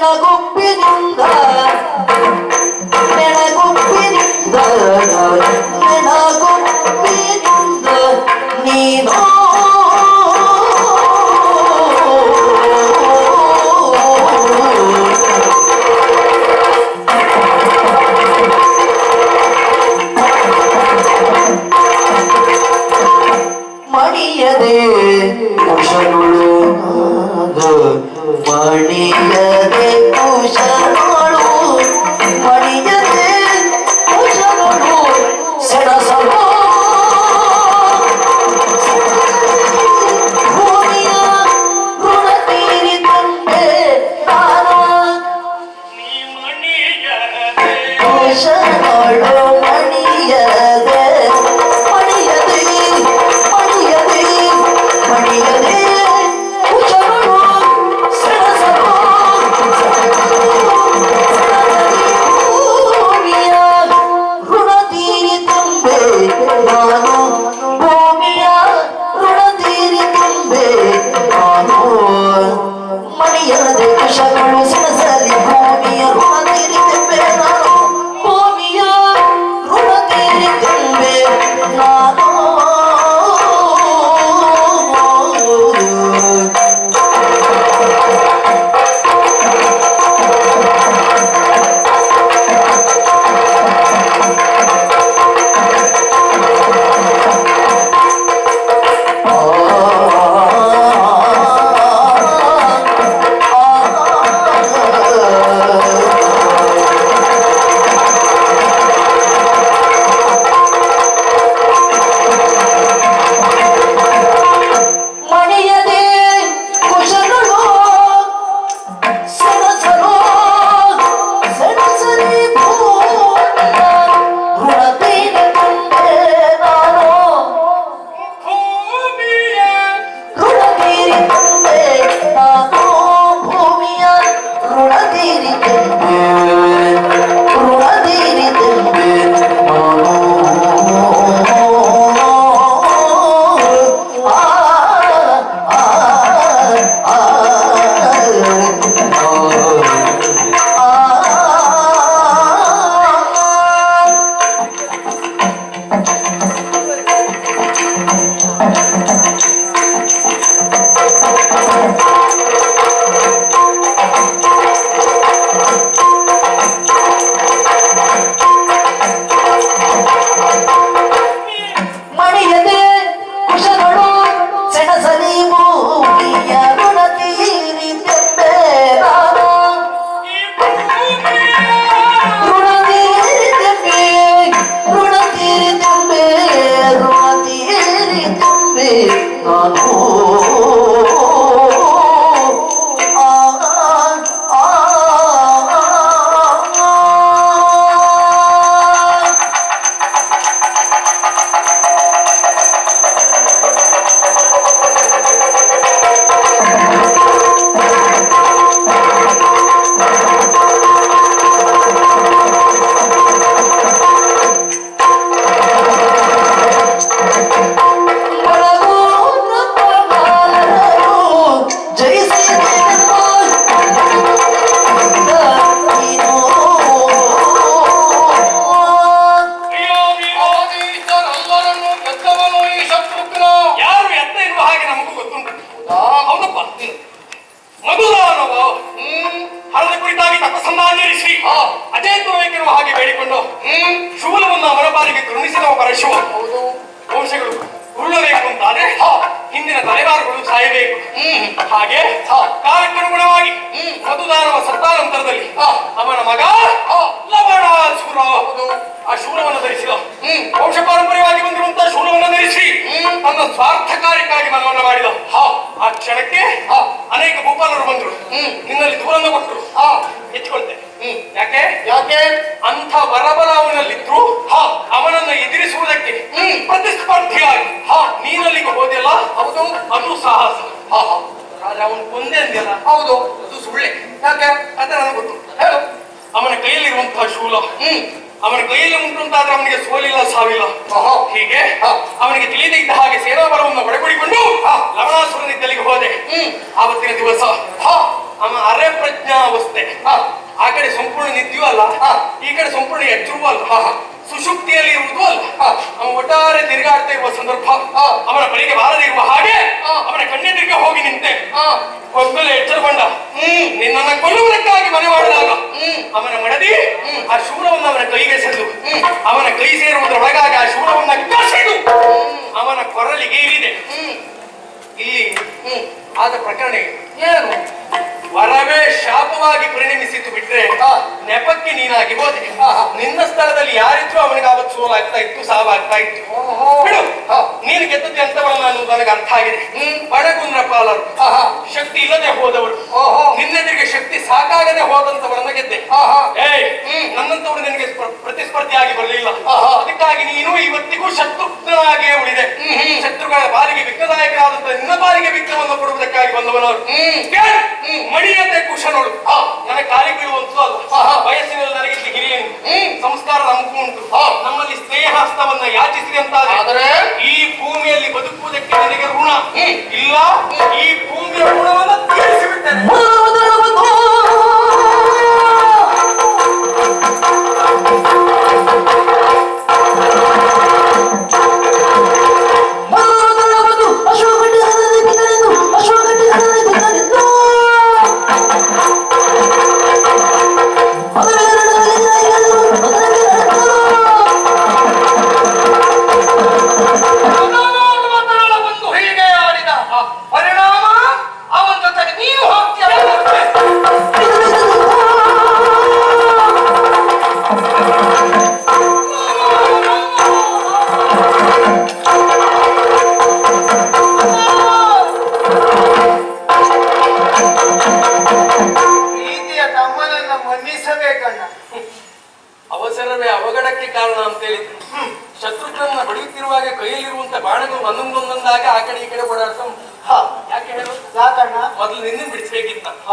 那公兵连 ತಪಸ್ಸನ್ನಾಚರಿಸಿ ಅಜೇತುರಬೇಕಿರುವ ಹಾಗೆ ಬೇಡಿಕೊಂಡು ಹ್ಮ್. ಶೂಲವನ್ನು ಅವರ ಬಾರಿಗೆ ಕರುಣಿಸಿದವ ಪರಶುವ ಹೌದು. ವಂಶಗಳು ಉರುಳಬೇಕು ಅಂತಾದ್ರೆ ಹಿಂದಿನ ತಲೆಮಾರುಗಳು ಸಾಯಬೇಕು. ಹಾಗೆ ಕಾಲಕ್ಕನುಗುಣವಾಗಿ ಮಧುದಾನವ ಸತ್ತಾನಂತರದಲ್ಲಿ ಅವನ ಮಗ ಲವಣಾಸುರ. ಆ ಶೂಲವನ್ನು ಧರಿಸಿದ. ವಂಶ ಪಾರಂಪರ್ಯವಾಗಿ ಬಂದಿರುವಂತಹ ಶೂಲವನ್ನು ಧರಿಸಿ ತನ್ನ ಸ್ವಾರ್ಥ ಕಾರ್ಯಕ್ಕಾಗಿ ಮನವನ್ನ ಮಾಡಿದ. ಆ ಕ್ಷಣಕ್ಕೆ ಅನೇಕ ಭೂಪಾಲರು ಬಂದರು. ನಿನ್ನಲ್ಲಿ ದೂರನ್ನು ಕೊಟ್ಟರು. ಎಚ್ಚಿಕೊಳ್ತೇನೆ ಯಾಕೆ? ಯಾಕೆ? ಅಂಥ ಬರಬಲ ಅವನಲ್ಲಿದ್ರು ಅವನನ್ನ ಎದುರಿಸುವುದಕ್ಕೆ ಪ್ರತಿಸ್ಪರ್ಧಿಯಾಗಿ. ನೀನಲ್ಲಿಗೆ ಹೋದಿಲ್ಲ ಹೌದು, ಅದು ಸಾಹಸ. ಆದ್ರೆ ಅವನು ಕೊಂದೆ ಅಂದಿಲ್ಲ ಹೌದು, ಅದು ಸುಳ್ಳೆ. ಯಾಕೆ? ಅಂತ ನನಗೆ ಗೊತ್ತು. ಹೇಳು. ಅವನ ಕೈಯಲ್ಲಿರುವಂತಹ ಶೂಲ. ಹ್ಮ್, ಅವನ ಕೈಯಲ್ಲಿ ಉಂಟು ಅಂತಾದ್ರೆ ಅವನಿಗೆ ಸೋಲಿಲ್ಲ, ಸಾವಿಲ್ಲ. ಹೀಗೆ ಅವನಿಗೆ ತಿಳಿದಿದ್ದ ಹಾಗೆ ಸೇನಾ ಬಲವನ್ನು ಒಳಗೂಡಿಕೊಂಡು ಲವಣಾಸುರನಿದ್ದಲ್ಲಿಗೆ ಹೋದೆ. ಹ್ಮ್, ಆವತ್ತಿನ ದಿವಸ ಅರೆ ಪ್ರಜ್ಞಾವಸ್ಥೆ. ಆ ಕಡೆ ಸಂಪೂರ್ಣ ನಿದ್ಯೂ ಅಲ್ಲ. ಈ ಕಡೆ ಸಂಪೂರ್ಣ ಎಚ್ಚರೂ ಅಲ್ಲ. ಸುಷುಪ್ತಿಯಲ್ಲಿ ಇರುವುದು ಅಲ್ಲ. ಅವನು ಒಟ್ಟಾರೆ ತಿರುಗಾಡ್ತಾ ಇರುವ ಸಂದರ್ಭ. ಅವನ ಬಳಿಗೆ ಬಾರದೆ ಇರುವ ಹಾಗೆ ಅವನ ಕಣ್ಣೆದುರಿಗೆ ಹೋಗಿ ನಿಂತೆ. ಒಬ್ಬಲೆ ಎಚ್ಚರಗೊಂಡ ನಿನ್ನನ್ನ ಕೊಲ್ಲುವುದಕ್ಕಾಗಿ ಮನೆ ಮಾಡಿದಾಗ ಅವನ ಮಡದಿ ಆ ಶೂಲವನ್ನು ಅವನ ಕೈಗೆ ಸೆದು. ಅವನ ಕೈ ಸೇರುವುದರೊಳಗಾಗಿ ಆ ಶೂಲವನ್ನು ಕಸಿದು ಅವನ ಕೊರಲಿಗೆ ಇರಿದೆ ಇಲ್ಲಿ ಆದ ಪ್ರಕರಣ ಏನು? ವರವೇ ಶಾಪವಾಗಿ ಪರಿಣಮಿಸಿತು ಬಿಟ್ರೆ ನೆಪಕ್ಕೆ ನೀನಾಗಿ ಹೋದೆ. ನಿನ್ನ ಸ್ಥಳದಲ್ಲಿ ಯಾರಿದ್ರು ಅವನಿಗೆ ಅವತ್ತು ಸೋಲಾಗ್ತಾ ಇತ್ತು ಸಾವಾಗ್ತಾ ಇತ್ತು. ಬಿಡು. ನೀನು ಗೆದ್ದದ್ದು ಎಂತವಲ್ಲ ಅನ್ನೋದು ನನಗೆ ಅರ್ಥ ಆಗಿದೆ. ಬಡಗುಂದ್ರ ಪಾಲರು. ಶಕ್ತಿ ಇಲ್ಲದೆ ಹೋದವರು. ನಿನ್ನೆದುರಿಗೆ ಶಕ್ತಿ ಸಾಕಾಗದೆ ಹೋದಂತವರನ್ನ ಗೆದ್ದೆ. ಏಯ್. ನನ್ನಂತವರು ನಿನಗೆ ಸ್ಪ- ಪ್ರತಿಸ್ಪರ್ಧಿಯಾಗಿ ಬರಲಿಲ್ಲ. ಅದಕ್ಕಾಗಿ ನೀನು ಇವತ್ತಿಗೂ ಶತ್ರುಘ್ನಾಗಿಯೇ ಉಳಿದೆ. ಗುರುಗಳ ಬಾರಿಗೆ ವಿಘ್ನದಾಯಕರಾದಂತಹ ನಿನ್ನ ಬಾರಿಗೆ ವಿಘ್ನವನ್ನು ಕೊಡುವುದಕ್ಕಾಗಿ ಬಂದವನವರು. ಹ್ಮ್. ಮಣಿಯಂತೆ ಕುಶ ನೋಡು. ನನಗೆ ಕಾಲಿ ಬೀಳುವಂತೂ ಅಲ್ಲ. ವಯಸ್ಸಿನಲ್ಲಿ ನನಗೆ ಹ್ಮ್. ಸಂಸ್ಕಾರದ ಅಂಕು ಉಂಟು. ನಮ್ಮಲ್ಲಿ ಸ್ನೇಹ ಹಸ್ತವನ್ನ ಯಾಚಿಸಿದೆ ಅಂತ ಆದರೆ ಈ ಭೂಮಿಯಲ್ಲಿ ಬದುಕುವುದಕ್ಕೆ ನನಗೆ ಋಣ. ಇಲ್ಲ ಈ ಭೂಮಿಯ ಋಣವನ್ನು Father, ಹ.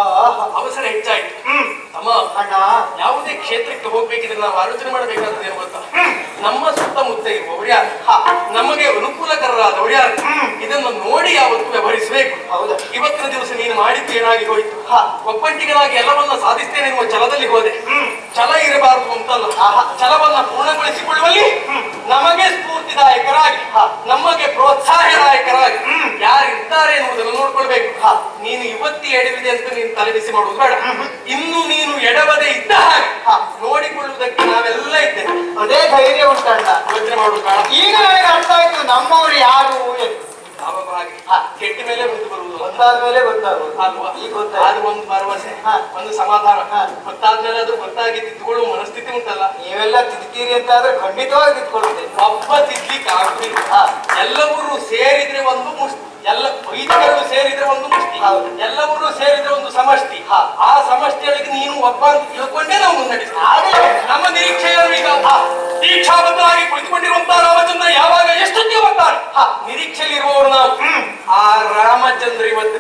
ಅವಸರ ಹೆಚ್ಚಾಯ್ತು. ತಮ್ಮ ಅಣ್ಣ ಯಾವುದೇ ಕ್ಷೇತ್ರಕ್ಕೆ ಹೋಗ್ಬೇಕಿದ್ರೆ ನಾವು ಆಲೋಚನೆ ಮಾಡಬೇಕಾದ್ರೆ ಏನು ಗೊತ್ತಾ? ನಮ್ಮ ಸುತ್ತಮುತ್ತ ಇರುವವರು ಯಾರು? ನಮಗೆ ಅನುಕೂಲಕರರಾದವರು ಯಾರು? ಇದನ್ನು ನೋಡಿ ಯಾವತ್ತು ವ್ಯವಹರಿಸಬೇಕು. ಹೌದಾ? ಇವತ್ತಿನ ದಿವಸ ನೀನು ಮಾಡಿದ್ದು ಏನಾಗಿ ಹೋಯ್ತು? ಹಾ. ಒಪ್ಪಂಟಿಗಳಾಗಿ ಎಲ್ಲವನ್ನ ಸಾಧಿಸ್ತೇನೆ ಎನ್ನುವ ಛಲದಲ್ಲಿ ಹೋದೆ. ಛಲ ಇರಬಾರದು ಅಂತಲ್ಲ. ಆಹಾ. ಛಲವನ್ನ ಪೂರ್ಣಗೊಳಿಸಿಕೊಳ್ಳುವಲ್ಲಿ ನಮಗೆ ಸ್ಫೂರ್ತಿದಾಯಕರಾಗಿ ನಮಗೆ ಪ್ರೋತ್ಸಾಹದಾಯಕರಾಗಿ ಯಾರು ಇರ್ತಾರೆ ಎನ್ನುವುದನ್ನು ನೋಡ್ಕೊಳ್ಬೇಕು ನೀನು ಎಡವಿದೆ ಅಂತ ನೀನು ತಲೆಬಿಸಿ ಮಾಡುವುದು ಬೇಡ. ಇನ್ನು ನೀನು ಎಡವದೇ ಇದ್ದ ಹಾಗೆ. ನೋಡಿಕೊಳ್ಳುವುದಕ್ಕೆ ನಾವೆಲ್ಲ ಇದ್ದೇವೆ. ಅದೇ ಧೈರ್ಯ ಉಂಟಲ್ಲ ಯೋಚನೆ ಮಾಡುವುದು ಬೇಡ. ಈಗ ನನಗೆ ಅರ್ಥ ಆಯ್ತು ನಮ್ಮವರು ಯಾರು ಹಾಗೆ. ಕೆಟ್ಟ ಮೇಲೆ ಬಂದು ಬರುವುದು. ಅಂತ. ಗೊತ್ತಾದ್ಮೇಲೆ ಗೊತ್ತಾಗುದು ಅಲ್ವಾ ಈಗ ಅದು ಒಂದು ಭರವಸೆ. ಒಂದು ಸಮಾಧಾನ. ಗೊತ್ತಾದ್ಮೇಲೆ ಅದು ಗೊತ್ತಾಗಿ ತಿದ್ದುಕೊಳ್ಳುವ ಮನಸ್ಥಿತಿ ಉಂಟಲ್ಲ. ನೀವೆಲ್ಲ ತಿದ್ತೀರಿ ಅಂತ ಆದ್ರೆ ಖಂಡಿತವಾಗಿ ತಿದ್ಕೊಳ್ಳುತ್ತೆ ಒಬ್ಬ ತಿದ್ಲಿಕ್ಕೆ ಆಗುದಿಲ್ಲ. ಎಲ್ಲವರು ಸೇರಿದ್ರೆ ಒಂದು ಮುಷ್ಟಿ ಎಲ್ಲ ವೈದಿಕರು ಸೇರಿದ್ರೆ ಒಂದು ಮುಷ್ಟಿ. ಎಲ್ಲವರು ಸೇರಿದ್ರೆ ಒಂದು ಸಮಷ್ಟಿ. ಆ ಸಮಷ್ಟಿಯೊಳಗೆ ನೀನು ಒಬ್ಬ ಅಂತ ತಿಳ್ಕೊಂಡೇ ನಾವು ಮುನ್ನಡೆಸ್ತೀವಿ. ನಮ್ಮ ನಿರೀಕ್ಷೆಯನ್ನು ಈಗ. ದೀಕ್ಷಾಬದ್ಧರಾಗಿ ಕುಳಿತುಕೊಂಡಿರುವಂತಹ ರಾಮಚಂದ್ರ ಯಾವಾಗ ಎಷ್ಟು ಬರ್ತಾರೆ ನಿರೀಕ್ಷೆಯಲ್ಲಿರುವವರು ನಾವು. ಆ ರಾಮಚಂದ್ರ ಇವತ್ತು